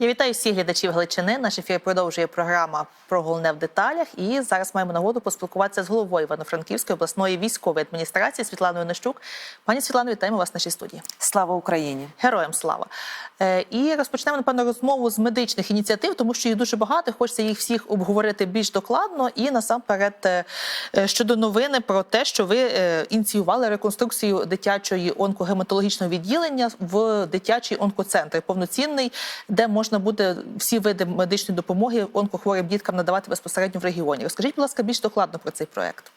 Я вітаю всіх глядачів Галичини. Наш ефір продовжує програма про головне в деталях. І зараз маємо нагоду поспілкуватися з головою Івано-Франківської обласної військової адміністрації Світланою Нещук. Пані Світлано, вітаємо вас в нашій студії. Слава Україні! Героям слава! Е, І розпочнемо напевно розмову з медичних ініціатив, тому що їх дуже багато. Хочеться їх всіх обговорити більш докладно. І насамперед е, е, щодо новини про те, що ви ініціювали реконструкцію дитячої онкогематологічного відділення в дитячий онкоцентр, повноцінний, де можна буде всі види медичної допомоги онкохворим діткам надавати безпосередньо в регіоні. Розкажіть, будь ласка, більш докладно про цей проект.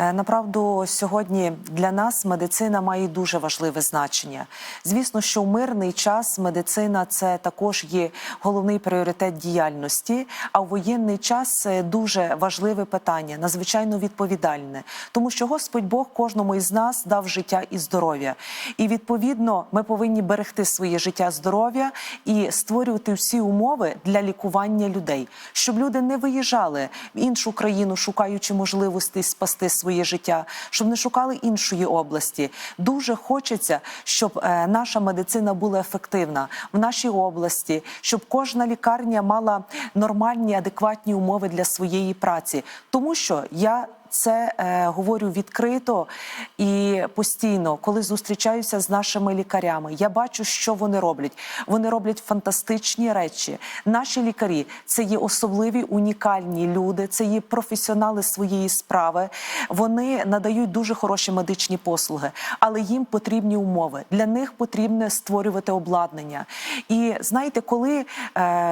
Е, Направду, сьогодні для нас медицина має дуже важливе значення. Звісно, що в мирний час медицина це також є головний пріоритет діяльності. А в воєнний час це дуже важливе питання, надзвичайно відповідальне, тому що Господь Бог кожному із нас дав життя і здоров'я. І відповідно ми повинні берегти своє життя, здоров'я і створювати всі умови для лікування людей, щоб люди не виїжджали в іншу країну, шукаючи можливості спасти своє життя, щоб не шукали іншої області. Дуже хочеться, щоб е, наша медицина була ефективна в нашій області, щоб кожна лікарня мала нормальні, адекватні умови для своєї праці, тому що я. Це е, говорю відкрито і постійно, коли зустрічаюся з нашими лікарями. Я бачу, що вони роблять. Вони роблять фантастичні речі. Наші лікарі це є особливі унікальні люди, це є професіонали своєї справи. Вони надають дуже хороші медичні послуги, але їм потрібні умови. Для них потрібно створювати обладнання. І знаєте, коли е,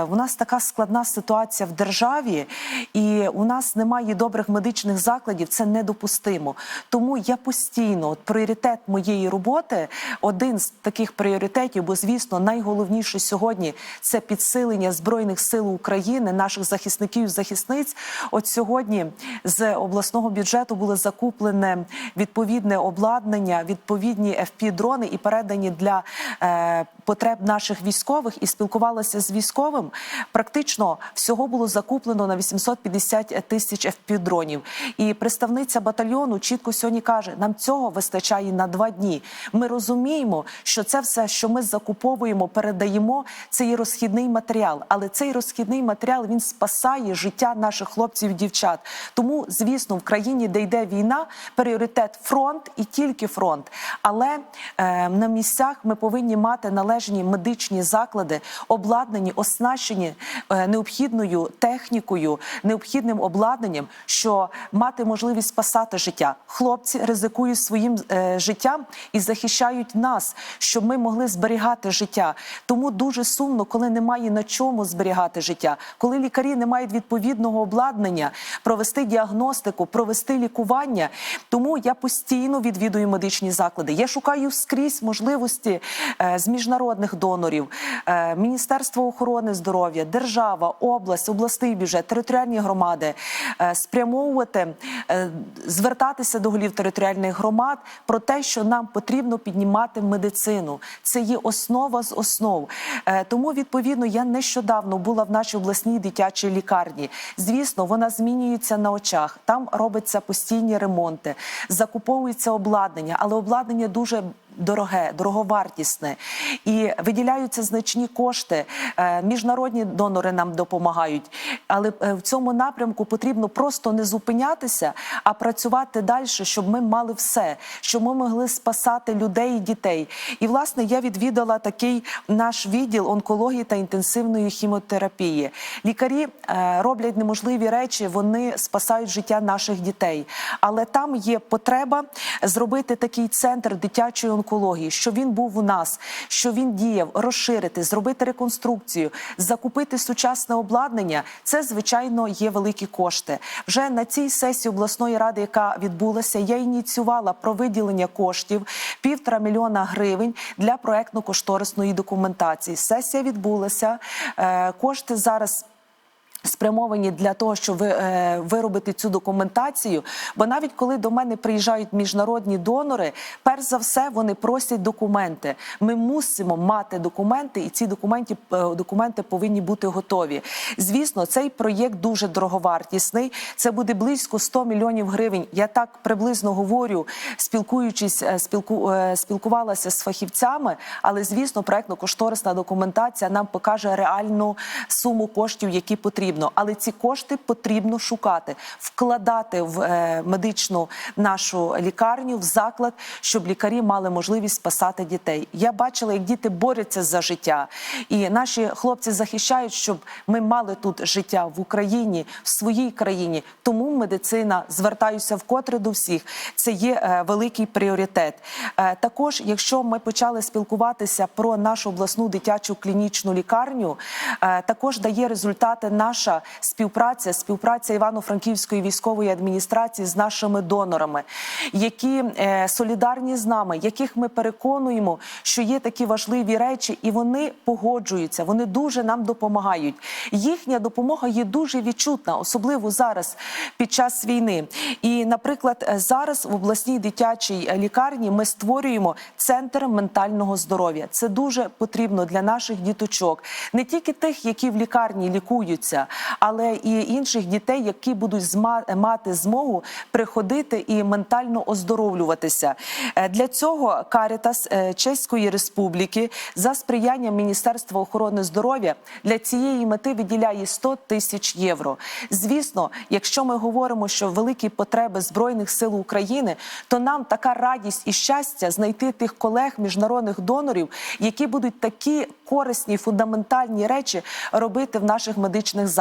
в нас така складна ситуація в державі, і у нас немає добрих медичних закладів, це недопустимо. Тому я постійно от пріоритет моєї роботи, один з таких пріоритетів, бо звісно, найголовніше сьогодні це підсилення збройних сил України, наших захисників і захисниць. От сьогодні з обласного бюджету було закуплене відповідне обладнання, відповідні fp дрони і передані для е, потреб наших військових. І спілкувалася з військовим. Практично всього було закуплено на 850 тисяч fp дронів. І представниця батальйону чітко сьогодні каже: нам цього вистачає на два дні. Ми розуміємо, що це все, що ми закуповуємо, передаємо, це є розхідний матеріал. Але цей розхідний матеріал він спасає життя наших хлопців і дівчат. Тому, звісно, в країні, де йде війна, пріоритет фронт і тільки фронт. Але е, на місцях ми повинні мати належні медичні заклади, обладнані, оснащені е, необхідною технікою, необхідним обладнанням, що мати можливість спасати життя. Хлопці ризикують своїм е, життям і захищають нас, щоб ми могли зберігати життя. Тому дуже сумно, коли немає на чому зберігати життя, коли лікарі не мають відповідного обладнання, провести діагностику, провести лікування. Тому я постійно відвідую медичні заклади. Я шукаю скрізь можливості е, з міжнародних донорів, е, Міністерство охорони здоров'я, держава, область, обласний бюджет, територіальні громади е, спрямовувати, звертатися до голів територіальних громад про те, що нам потрібно піднімати медицину. Це є основа з основ. Е, Тому відповідно я нещодавно була в нашій обласній дитячій лікарні. Звісно, вона змінюється на очах. Там робиться постійні ремонти, закуповується обладнання, але обладнання дуже дороге, дороговартісне і виділяються значні кошти. Е, Міжнародні донори нам допомагають, але е, в цьому напрямку потрібно просто не зупинятися, а працювати далі, щоб ми мали все, щоб ми могли спасати людей і дітей. І власне я відвідала такий наш відділ онкології та інтенсивної хімотерапії. Лікарі е, роблять неможливі речі, вони спасають життя наших дітей. Але там є потреба зробити такий центр дитячої онкології, щоб він був у нас, що він діяв, розширити, зробити реконструкцію, закупити сучасне обладнання. Це звичайно є великі кошти. Вже на цій сесії обласної ради, яка відбулася, я ініціювала про виділення коштів півтора мільйона гривень для проектно-кошторисної документації. Сесія відбулася. Е, Кошти зараз спрямовані для того, щоб е, виробити цю документацію. Бо навіть коли до мене приїжджають міжнародні донори, перш за все вони просять документи. Ми мусимо мати документи, і ці документи, е, документи повинні бути готові. Звісно, цей проєкт дуже дороговартісний. Це буде близько 100 мільйонів гривень. Я так приблизно говорю, спілкуючись, е, спілку, спілкувалася з фахівцями, але звісно, проектно-кошторисна документація нам покаже реальну суму коштів, які потрібно. Але ці кошти потрібно шукати, вкладати в е, медичну нашу лікарню, в заклад, щоб лікарі мали можливість спасати дітей. Я бачила, як діти борються за життя, і наші хлопці захищають, щоб ми мали тут життя в Україні, в своїй країні. Тому медицина звертаюся вкотре до всіх. Це є е, великий пріоритет. Е, також, якщо ми почали спілкуватися про нашу обласну дитячу клінічну лікарню, також дає результати наша співпраця, співпраця Івано-Франківської військової адміністрації з нашими донорами, які е, солідарні з нами, яких ми переконуємо, що є такі важливі речі, і вони погоджуються. Вони дуже нам допомагають. Їхня допомога є дуже відчутна, особливо зараз під час війни. І, наприклад, е, зараз в обласній дитячій лікарні ми створюємо центр ментального здоров'я. Це дуже потрібно для наших діточок, не тільки тих, які в лікарні лікуються, але і інших дітей, які будуть мати змогу приходити і ментально оздоровлюватися. Е, Для цього Карітас е, Чеської Республіки за сприяння Міністерства охорони здоров'я для цієї мети виділяє 100 тисяч євро. Звісно, якщо ми говоримо, що великі потреби збройних сил України, то нам така радість і щастя знайти тих колег, міжнародних донорів, які будуть такі корисні фундаментальні речі робити в наших медичних закладах.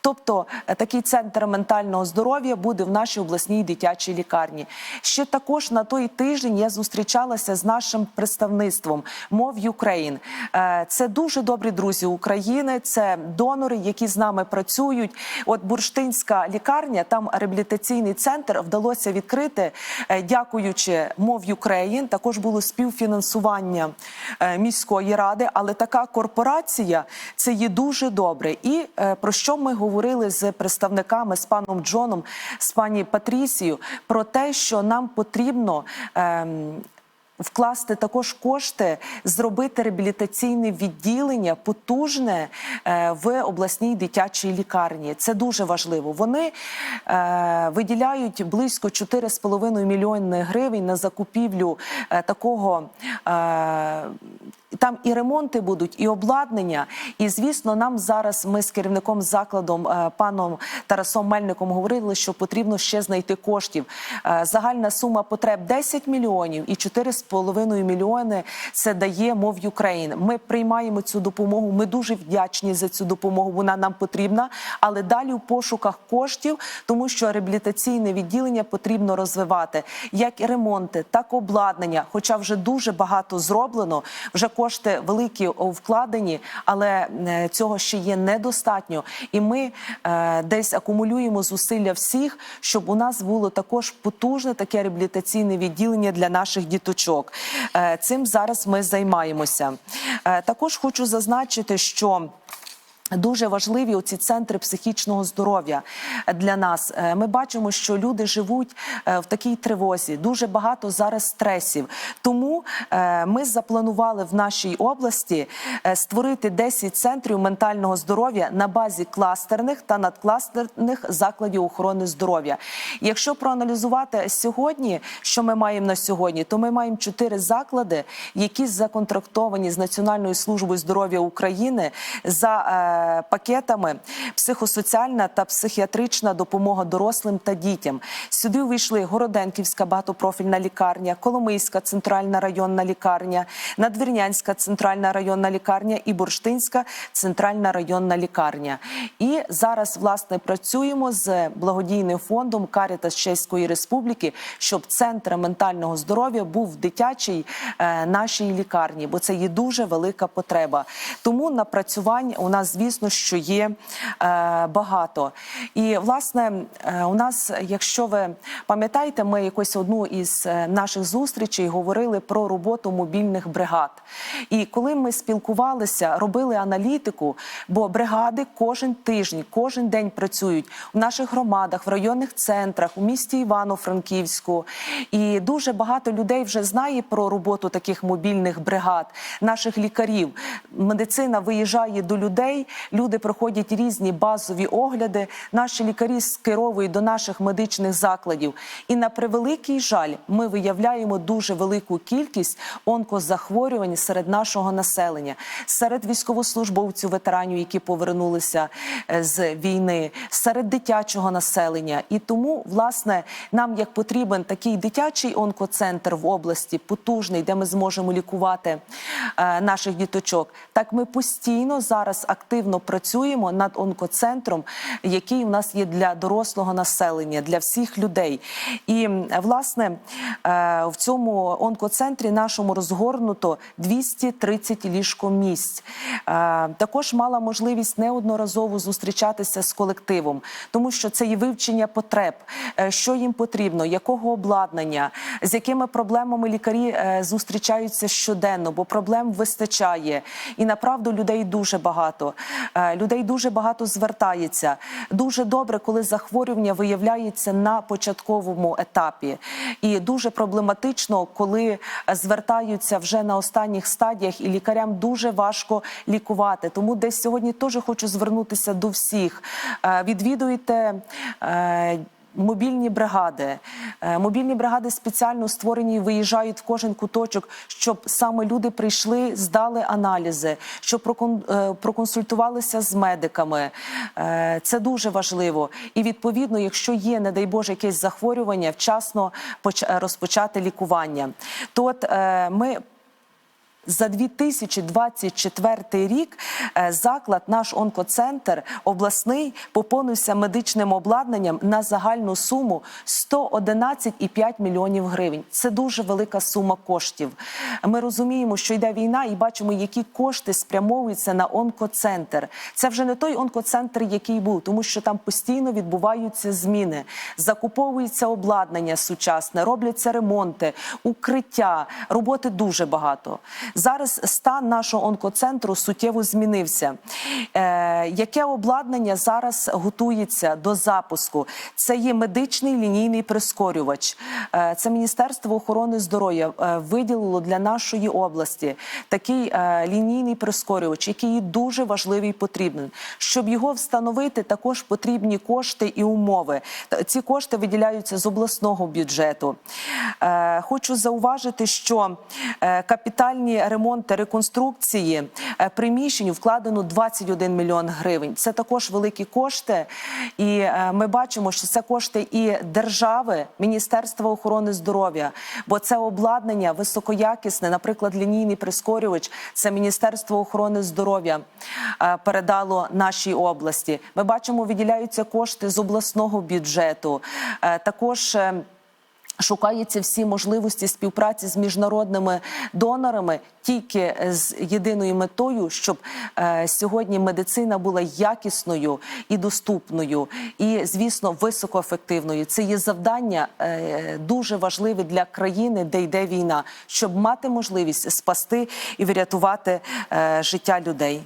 Тобто е, такий центр ментального здоров'я буде в нашій обласній дитячій лікарні. Ще також на той тиждень я зустрічалася з нашим представництвом Мов Ukraine. Е, Це дуже добрі друзі України, це донори, які з нами працюють. От бурштинська лікарня, там реабілітаційний центр вдалося відкрити, е, дякуючи Мов Ukraine. Також було співфінансування міської ради, але така корпорація це є дуже добре. І е, про що ми говорили з представниками з паном Джоном, з пані Патрісією, про те, що нам потрібно. ем, Вкласти також кошти, зробити реабілітаційне відділення потужне е, в обласній дитячій лікарні. Це дуже важливо. Вони е, виділяють близько 4,5 мільйони гривень на закупівлю такого. Там і ремонти будуть, і обладнання. І звісно, нам зараз ми з керівником закладом е, паном Тарасом Мельником говорили, що потрібно ще знайти коштів. Е, Загальна сума потреб 10 мільйонів і 4,5 мільйони це дає мов Україн. Ми приймаємо цю допомогу. Ми дуже вдячні за цю допомогу. Вона нам потрібна, але далі в пошуках коштів, тому що реабілітаційне відділення потрібно розвивати як і ремонти, так і обладнання. Хоча вже дуже багато зроблено, вже кошти великі вкладені, але е, цього ще є недостатньо. І ми е, десь акумулюємо зусилля всіх, щоб у нас було також потужне таке реабілітаційне відділення для наших діточок. Е, цим зараз ми займаємося. Також хочу зазначити, що Дуже важливі оці центри психічного здоров'я для нас. Е, Ми бачимо, що люди живуть е, в такій тривозі. Дуже багато зараз стресів. Тому е, ми запланували в нашій області створити 10 центрів ментального здоров'я на базі кластерних та надкластерних закладів охорони здоров'я. Якщо проаналізувати сьогодні, що ми маємо на сьогодні, то ми маємо 4 заклади, які законтрактовані з Національною службою здоров'я України за пакетами психосоціальна та психіатрична допомога дорослим та дітям. Сюди увійшли Городенківська багатопрофільна лікарня, Коломийська центральна районна лікарня, Надвірнянська центральна районна лікарня і Бурштинська центральна районна лікарня. І зараз власне працюємо з благодійним фондом Карітас Чеської Республіки, щоб центр ментального здоров'я був в дитячій е, нашій лікарні, бо це є дуже велика потреба. Тому напрацювання у нас звісно. Звісно, що є е, багато. І власне е, у нас, якщо ви пам'ятаєте, ми якось одну із е, наших зустрічей говорили про роботу мобільних бригад. І коли ми спілкувалися, робили аналітику, бо бригади кожен тиждень, кожен день працюють в наших громадах, в районних центрах, у місті Івано-Франківську. І дуже багато людей вже знає про роботу таких мобільних бригад, наших лікарів. Медицина виїжджає до людей, люди проходять різні базові огляди. Наші лікарі скеровують до наших медичних закладів. І на превеликий жаль, ми виявляємо дуже велику кількість онкозахворювань серед нашого населення, серед військовослужбовців, ветеранів, які повернулися е, з війни, серед дитячого населення. І тому, власне, нам як потрібен такий дитячий онкоцентр в області, потужний, де ми зможемо лікувати е, наших діточок. Так ми постійно зараз активно працюємо над онкоцентром, який у нас є для дорослого населення, для всіх людей. І власне е, в цьому онкоцентрі нашому розгорнуто 230 ліжкомісць. Е, Також мала можливість неодноразово зустрічатися з колективом, тому що це є вивчення потреб, е, що їм потрібно, якого обладнання, з якими проблемами лікарі зустрічаються щоденно, бо проблем вистачає. І направду людей дуже багато. Е, Людей дуже багато звертається. Дуже добре, коли захворювання виявляється на початковому етапі, і дуже проблематично, коли е, звертаються вже на останніх стадіях, і лікарям дуже важко лікувати. Тому десь сьогодні теж хочу звернутися до всіх. Е, Відвідуйте. Мобільні бригади, Е, мобільні бригади спеціально створені і виїжджають в кожен куточок, щоб саме люди прийшли, здали аналізи, щоб е, проконсультувалися з медиками. Е, Це дуже важливо. І відповідно, якщо є, не дай Боже, якесь захворювання, вчасно поч- розпочати лікування. То от ми за 2024 рік е, заклад, наш онкоцентр обласний, поповнився медичним обладнанням на загальну суму 111,5 мільйонів гривень. Це дуже велика сума коштів. Ми розуміємо, що йде війна, і бачимо, які кошти спрямовуються на онкоцентр. Це вже не той онкоцентр, який був, тому що там постійно відбуваються зміни, закуповується обладнання сучасне, робляться ремонти, укриття, роботи дуже багато. Зараз стан нашого онкоцентру суттєво змінився. Е, яке обладнання зараз готується до запуску? Це є медичний лінійний прискорювач. Е, це Міністерство охорони здоров'я е, виділило для нашої області такий е, лінійний прискорювач, який дуже важливий і потрібен. Щоб його встановити, також потрібні кошти і умови. Ці кошти виділяються з обласного бюджету. Е, Хочу зауважити, що е, капітальні ремонти, реконструкції е, приміщень вкладено 21 мільйон гривень. Це також великі кошти, і е, ми бачимо, що це кошти і держави, Міністерства охорони здоров'я, бо це обладнання високоякісне, наприклад, лінійний прискорювач. Це Міністерство охорони здоров'я е, передало нашій області. Ми бачимо, виділяються кошти з обласного бюджету. Також Шукаються всі можливості співпраці з міжнародними донорами тільки з єдиною метою, щоб е, сьогодні медицина була якісною і доступною, і звісно високоефективною. Це є завдання е, дуже важливе для країни, де йде війна, щоб мати можливість спасти і врятувати е, життя людей.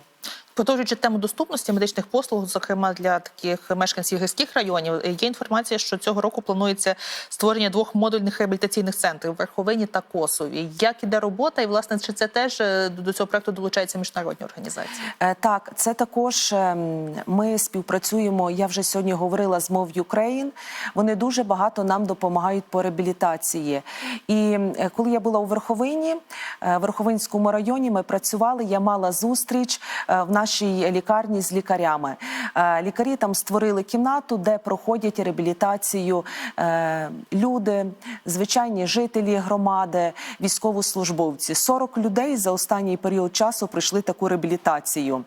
Продовжуючи тему доступності медичних послуг, зокрема для таких мешканців гірських районів, є інформація, що цього року планується створення двох модульних реабілітаційних центрів в Верховині та Косові. Як іде робота, і власне чи це теж е, до цього проекту долучаються міжнародні організації? Е, Так, це також ем, ми співпрацюємо. Я вже сьогодні говорила з мов Ukraine. Вони дуже багато нам допомагають по реабілітації. І е, коли я була у Верховині, в Верховинському районі, ми працювали. Я мала зустріч в нашій лікарні з лікарями. Е, Лікарі там створили кімнату, де проходять реабілітацію е, люди, звичайні жителі громади, військовослужбовці. 40 людей за останній період часу пройшли таку реабілітацію.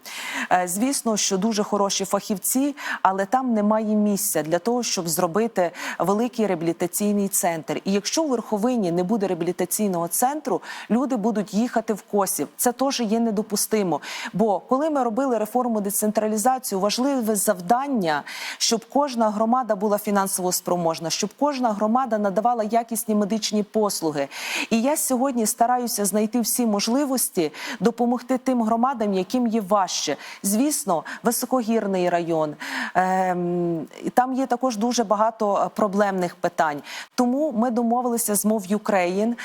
Е, Звісно, що дуже хороші фахівці, але там немає місця для того, щоб зробити великий реабілітаційний центр. І якщо у Верховині не буде реабілітаційного центру, люди будуть їхати в Косів. Це теж є недопустимо. Бо коли ми робили реформу децентралізацію, важливе завдання, щоб кожна громада була фінансово спроможна, щоб кожна громада надавала якісні медичні послуги. І я сьогодні стараюся знайти всі можливості допомогти тим громадам, яким є важче. Звісно, високогірний район. Ем, там є також дуже багато е, проблемних питань. Тому ми домовилися з Мов. Е,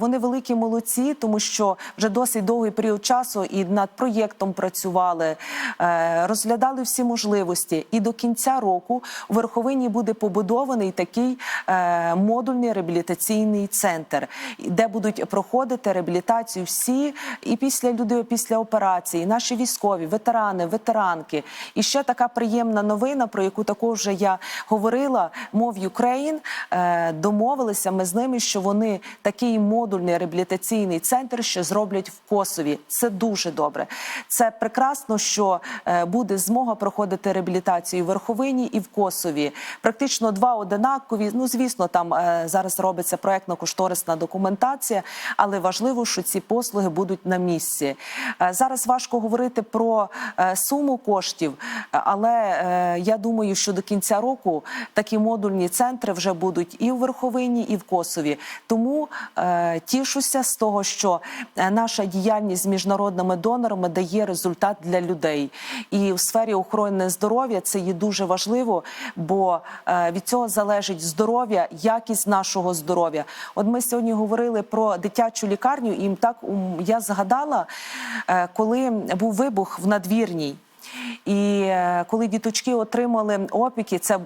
Вони великі молодці, тому що вже досить довгий період часу і над проєктом працювали, е, розглядали всі можливості. І до кінця року у Верховині буде побудований такий е, модульний реабілітаційний центр, де будуть проходити реабілітацію всі і після людей після операції, наші військові, ветерани, ветеранки. І ще така приємна новина, про яку також я говорила. Мов Ukraine е, домовилися ми з ними, що вони такий модульний реабілітаційний центр ще зроблять в Косові. Це дуже добре. Це прекрасно, що е, буде змога проходити реабілітацію в Верховині і в Косові. Практично два одинакові. Ну звісно, там е, зараз робиться проектно-кошторисна документація, але важливо, що ці послуги будуть на місці. Е, Зараз важко говорити про суму коштів, але я думаю, що до кінця року такі модульні центри вже будуть і в Верховині, і в Косові. Тому тішуся з того, що наша діяльність з міжнародними донорами дає результат для людей. І в сфері охорони здоров'я це є дуже важливо, бо е, від цього залежить здоров'я, якість нашого здоров'я. От ми сьогодні говорили про дитячу лікарню, і так я згадала, е, коли був вибух в надвірній. І е, коли діточки отримали опіки, це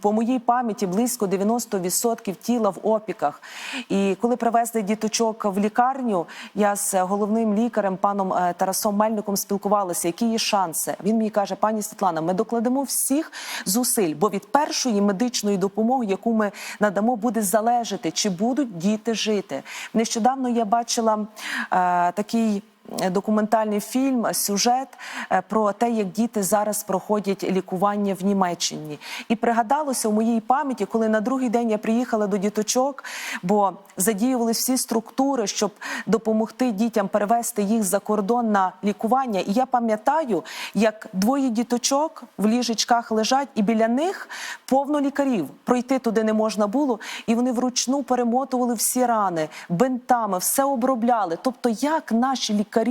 по моїй пам'яті близько 90% тіла в опіках. І коли привезли діточок в лікарню, я з головним лікарем, паном е, Тарасом Мельником, спілкувалася, які є шанси. Він мені каже: пані Світлана, ми докладемо всіх зусиль, бо від першої медичної допомоги, яку ми надамо, буде залежати, чи будуть діти жити. Нещодавно я бачила е, такий документальний фільм, сюжет е, про те, як діти зараз проходять лікування в Німеччині. І пригадалося у моїй пам'яті, коли на другий день я приїхала до діточок, бо задіювали всі структури, щоб допомогти дітям перевести їх за кордон на лікування. І я пам'ятаю, як двоє діточок в ліжечках лежать, і біля них повно лікарів. Пройти туди не можна було, і вони вручну перемотували всі рани бинтами, все обробляли. Тобто, як наші лікарі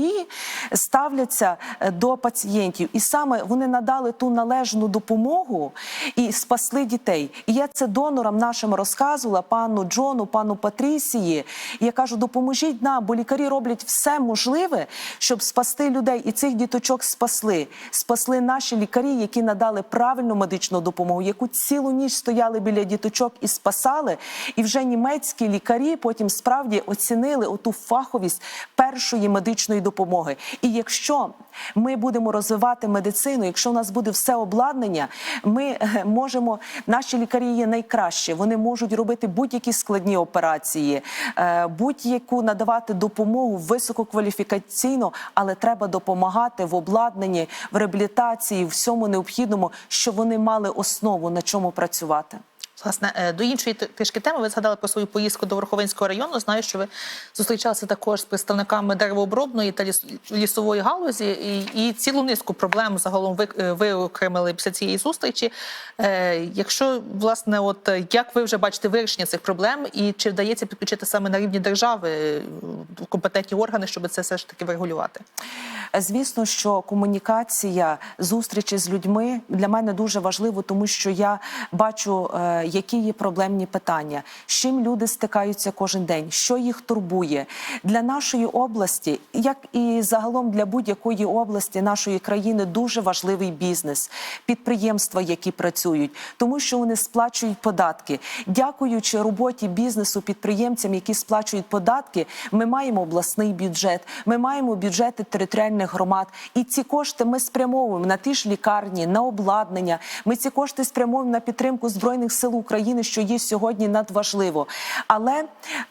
ставляться е, до пацієнтів, і саме вони надали ту належну допомогу і спасли дітей. І я це донорам нашим розказувала, пану Джону, пану Патрісії. І я кажу, допоможіть нам, бо лікарі роблять все можливе, щоб спасти людей. І цих діточок спасли. Спасли наші лікарі, які надали правильну медичну допомогу, яку цілу ніч стояли біля діточок і спасали. І вже німецькі лікарі потім справді оцінили оту фаховість першої медичної допомоги. І якщо ми будемо розвивати медицину, якщо у нас буде все обладнання, ми е, можемо, наші лікарі є найкращі. Вони можуть робити будь-які складні операції, е, будь-яку надавати допомогу висококваліфікаційно, але треба допомагати в обладнанні, в реабілітації, всьому необхідному, щоб вони мали основу на чому працювати. Власне, е, до іншої трішки теми ви згадали про свою поїздку до Верховинського району. Знаю, що ви зустрічалися також з представниками деревообробної та ліс- лісової галузі, і, і цілу низку проблем загалом ви, е, виокремили після цієї зустрічі. Е, якщо власне, от як ви вже бачите вирішення цих проблем, і чи вдається підключити саме на рівні держави компетентні органи, щоб це все ж таки врегулювати? Звісно, що комунікація, зустрічі з людьми для мене дуже важливо, тому що я бачу, які є проблемні питання, з чим люди стикаються кожен день, що їх турбує для нашої області, як і загалом для будь-якої області нашої країни, дуже важливий бізнес, підприємства, які працюють, тому що вони сплачують податки. Дякуючи роботі бізнесу, підприємцям, які сплачують податки, ми маємо обласний бюджет, ми маємо бюджети територіальних громад, і ці кошти ми спрямовуємо на ті ж лікарні, на обладнання. Ми ці кошти спрямовуємо на підтримку збройних сил України, що є сьогодні надважливо. Але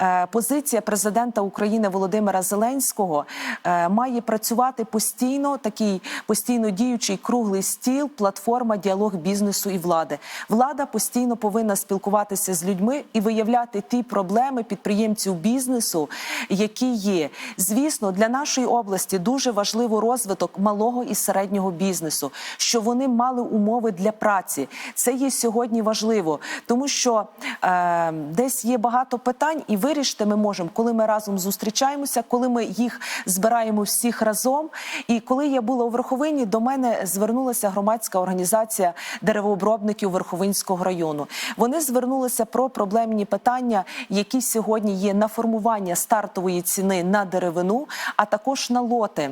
е, позиція президента України Володимира Зеленського е, має працювати постійно. Такий постійно діючий круглий стіл, платформа діалог бізнесу і влади. Влада постійно повинна спілкуватися з людьми і виявляти ті проблеми підприємців бізнесу, які є. Звісно, для нашої області дуже важливо розвиток малого і середнього бізнесу, що вони мали умови для праці. Це є сьогодні важливо, тому що е, десь є багато питань, і вирішити ми можемо, коли ми разом зустрічаємося, коли ми їх збираємо всіх разом. І коли я була у Верховині, до мене звернулася громадська організація деревообробників Верховинського району. Вони звернулися про проблемні питання, які сьогодні є на формування стартової ціни на деревину, а також на лоти,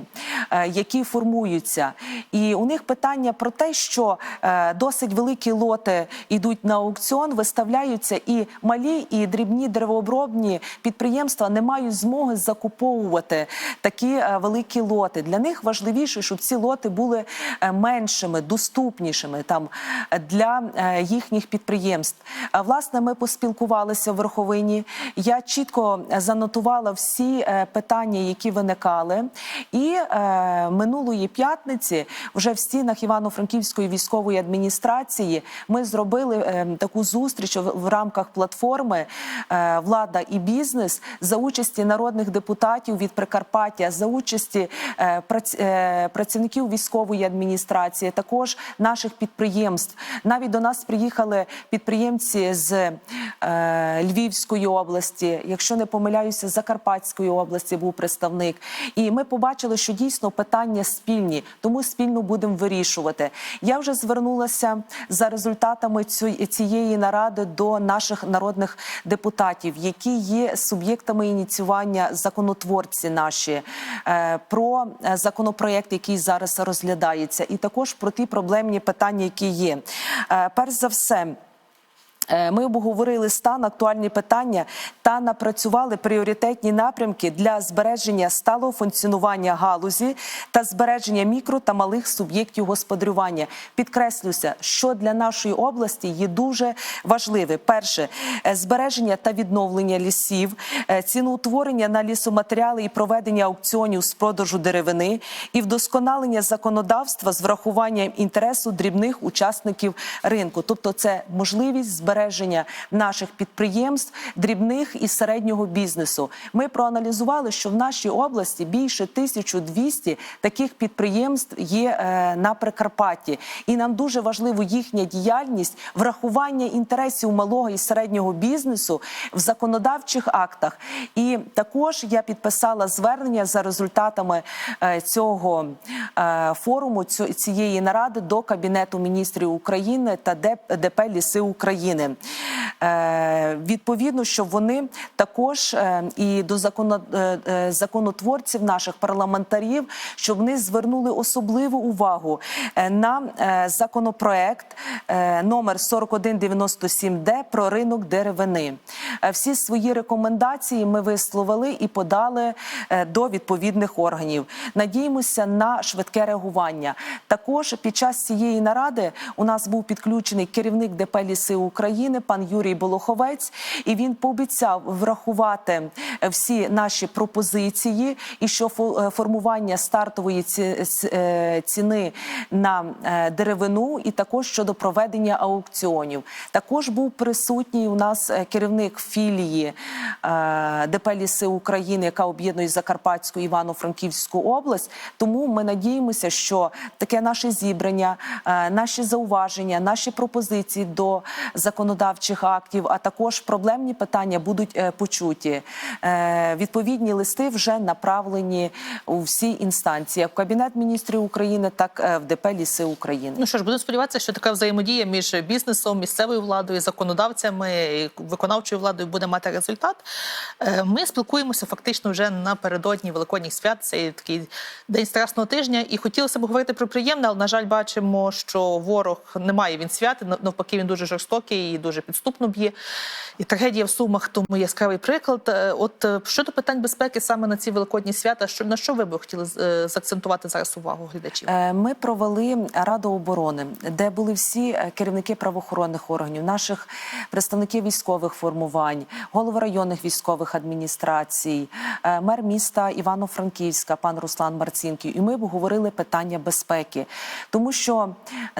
е, які формуються. І у них питання про те, що е, досить великі лоти йдуть на аукціон, виставляються, і малі і дрібні деревообробні підприємства не мають змоги закуповувати такі е, великі лоти. Для них важливіше, щоб ці лоти були е, меншими, доступнішими там е, для їхніх підприємств. Власне, ми поспілкувалися в Верховині. Я чітко занотувала всі питання, які виникали, і минулої п'ятниці вже в стінах Івано-Франківської військової адміністрації ми зробили таку зустріч в, рамках платформи е, Влада і бізнес за участі народних депутатів від Прикарпаття, за участі е, е, працівників військової адміністрації, також наших підприємств. Навіть до нас приїхали підприємці з Львівської області, якщо не помиляюся, Закарпатської області був представник. І ми побачили, що дійсно питання спільні, тому спільно будемо вирішувати. Я вже звернулася за результатами цю- цієї наради до наших народних депутатів, які є суб'єктами ініціювання законотворці наші е, про е, законопроект, який зараз розглядається, і також про ті проблемні питання, які є. Е, Перш за все. Е, Ми обговорили стан, актуальні питання та напрацювали пріоритетні напрямки для збереження сталого функціонування галузі та збереження мікро та малих суб'єктів господарювання. Підкреслюся, що для нашої області є дуже важливе: перше е, збереження та відновлення лісів, е, ціноутворення на лісоматеріали і проведення аукціонів з продажу деревини, і вдосконалення законодавства з врахуванням інтересу дрібних учасників ринку, тобто це можливість збереження наших підприємств, дрібних і середнього бізнесу. Ми проаналізували, що в нашій області більше 1200 таких підприємств є е, на Прикарпатті, і нам дуже важливо їхня діяльність, врахування інтересів малого і середнього бізнесу в законодавчих актах. І також я підписала звернення за результатами е, цього е, форуму, цієї наради до Кабінету міністрів України та ДП Ліси України. Е, Відповідно, щоб вони також е, і до е, законотворців наших парламентарів, щоб вони звернули особливу увагу на законопроект номер 4197Д про ринок деревини. Всі свої рекомендації ми висловили і подали до відповідних органів. Надіємося на швидке реагування. Також під час цієї наради у нас був підключений керівник ДП Ліси України, пан Юрій Болоховець, і він пообіцяв врахувати е, всі наші пропозиції, і що е, формування стартової е, ціни на деревину, і також щодо проведення аукціонів. Також був присутній у нас керівник філії ДП Ліси України, яка об'єднує Закарпатську Івано-Франківську область. Тому ми надіємося, що таке наше зібрання, наші зауваження, наші пропозиції до законодавчих актів, а також проблемні питання будуть е, почуті. Е, Відповідні листи вже направлені у всі інстанції, як в Кабінет міністрів України, так е, в ДП Ліси України. Ну що ж, будемо сподіватися, що така взаємодія між бізнесом, місцевою владою, законодавцями, і виконавчою владою буде мати результат. Ми спілкуємося фактично вже напередодні великодніх свят. Це такий день страсного тижня. І хотілося б говорити про приємне, але на жаль, бачимо, що ворог не має він свят. Навпаки, він дуже жорстокий і дуже підступно б'є. І трагедія в Сумах тому яскравий приклад. Е, От е, щодо питань безпеки саме на ці великодні свята, що на що ви б хотіли е, заакцентувати зараз увагу глядачів? Ми провели Раду оборони, де були всі керівники правоохоронних органів, наших представників військових формувань, голови районних військових адміністрацій, мер міста Івано-Франківська, пан Руслан Марцінків. І ми обговорили питання безпеки, тому що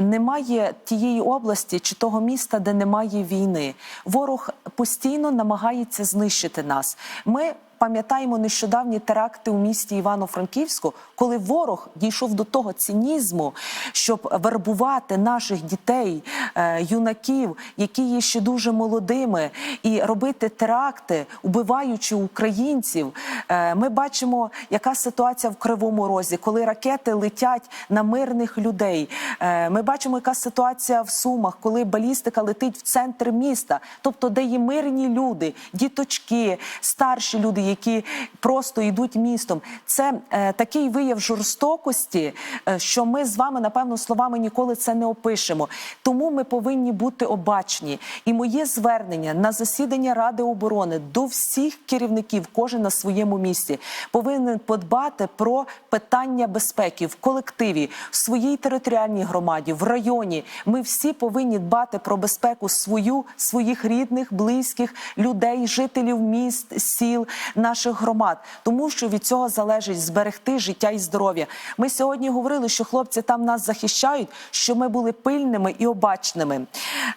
немає тієї області чи того міста, де немає війни. Ворог постійно намагається знищити нас. Ми Пам'ятаємо нещодавні теракти у місті Івано-Франківську, коли ворог дійшов до того цинізму, щоб вербувати наших дітей, е, юнаків, які є ще дуже молодими, і робити теракти, убиваючи українців. Е, Ми бачимо, яка ситуація в Кривому Розі, коли ракети летять на мирних людей. Е, Ми бачимо, яка ситуація в Сумах, коли балістика летить в центр міста, тобто де є мирні люди, діточки, старші люди, які просто йдуть містом. Це е, такий вияв жорстокості, е, що ми з вами, напевно, словами ніколи це не опишемо. Тому ми повинні бути обачні. І моє звернення на засідання Ради оборони до всіх керівників, кожен на своєму місці, повинен подбати про питання безпеки в колективі, в своїй територіальній громаді, в районі. Ми всі повинні дбати про безпеку свою, своїх рідних, близьких людей, жителів міст, сіл, наших громад, тому що від цього залежить зберегти життя і здоров'я. Ми сьогодні говорили, що хлопці там нас захищають, що ми були пильними і обачними.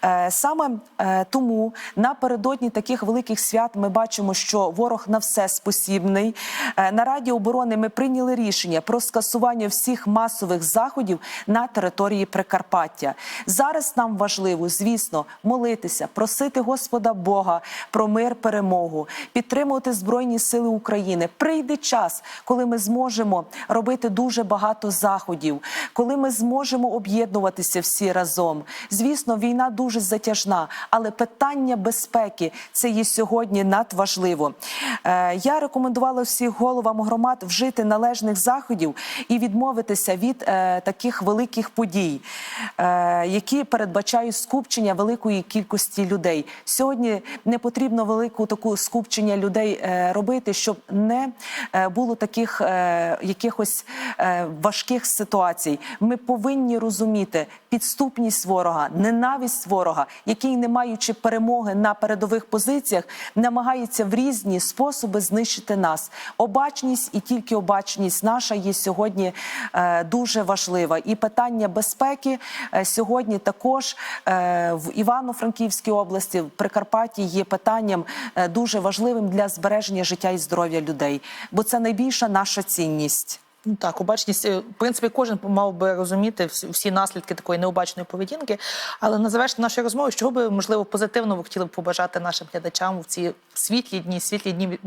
Е, Саме е, тому напередодні таких великих свят ми бачимо, що ворог на все спосібний. Е, На Раді оборони ми прийняли рішення про скасування всіх масових заходів на території Прикарпаття. Зараз нам важливо, звісно, молитися, просити Господа Бога про мир, перемогу, підтримувати збройні сили України. Прийде час, коли ми зможемо робити дуже багато заходів, коли ми зможемо об'єднуватися всі разом. Звісно, війна дуже затяжна, але питання безпеки це є сьогодні надважливо. Е, Я рекомендувала всіх головам громад вжити належних заходів і відмовитися від е, таких великих подій, е, які передбачають скупчення великої кількості людей. Сьогодні не потрібно велику таку скупчення людей е, робити, щоб не е, було таких е, якихось е, важких ситуацій. Ми повинні розуміти підступність ворога, ненависть ворога, який, не маючи перемоги на передових позиціях, намагається в різні способи знищити нас. Обачність і тільки обачність наша є сьогодні дуже важлива. І питання безпеки сьогодні також в Івано-Франківській області, в Прикарпатті є питанням дуже важливим для збереження і здоров'я людей, бо це найбільша наша цінність. Ну, Так, обачність, е, в принципі, кожен мав би розуміти всі, наслідки такої необачної поведінки. Але на завершення нашої розмови, чого би можливо позитивно ви хотіли б побажати нашим глядачам в ці світлі дні, світлі дні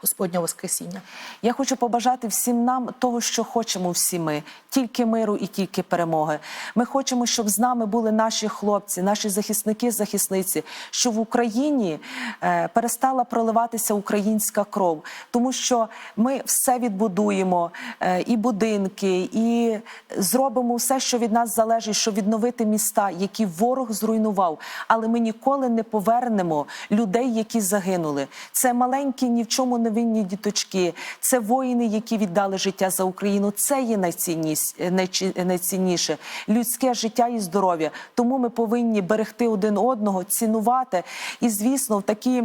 Господнього Воскресіння? Я хочу побажати всім нам того, що хочемо всі ми, тільки миру і тільки перемоги. Ми хочемо, щоб з нами були наші хлопці, наші захисники, захисниці, що в Україні е, перестала проливатися українська кров, тому що ми все відбудуємо, е, і будинки, і зробимо все, що від нас залежить, щоб відновити міста, які ворог зруйнував. Але ми ніколи не повернемо людей, які загинули. Це маленькі, ні в чому не винні діточки, це воїни, які віддали життя за Україну. Це є е, найчі- найцінніше людське життя і здоров'я. Тому ми повинні берегти один одного, цінувати. І, звісно, в такі.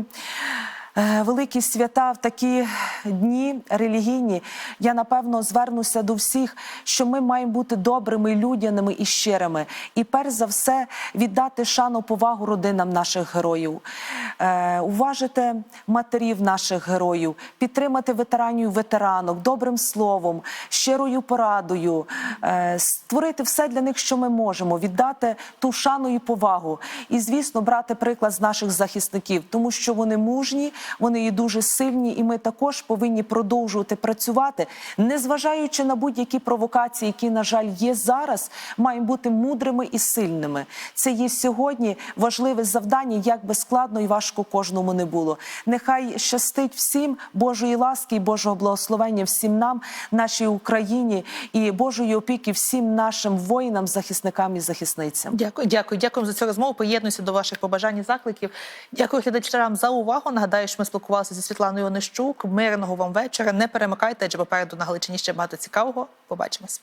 Е, Великі свята в такі дні релігійні. Я напевно звернуся до всіх, що ми маємо бути добрими, людяними і щирими. І перш за все віддати шану повагу родинам наших героїв, е, уважити матерів наших героїв, підтримати ветеранів, ветеранок добрим словом, щирою порадою, е, створити все для них, що ми можемо, віддати ту шану і повагу. І, звісно, брати приклад з наших захисників, тому що вони мужні, Вони є дуже сильні, і ми також повинні продовжувати працювати, незважаючи на будь-які провокації, які на жаль є зараз. Маємо бути мудрими і сильними. Це є сьогодні важливе завдання, як би складно і важко кожному не було. Нехай щастить всім Божої ласки і Божого благословення всім нам, нашій Україні і Божої опіки всім нашим воїнам, захисникам і захисницям. Дякую, дякую, дякую за цю розмову. Приєднуюся до ваших побажань і закликів. Дякую глядачам за увагу. Нагадаю, що ми спілкувалися зі Світланою Онищук. Мирного вам вечора. Не перемикайте, адже попереду на Галичині ще багато цікавого. Побачимось.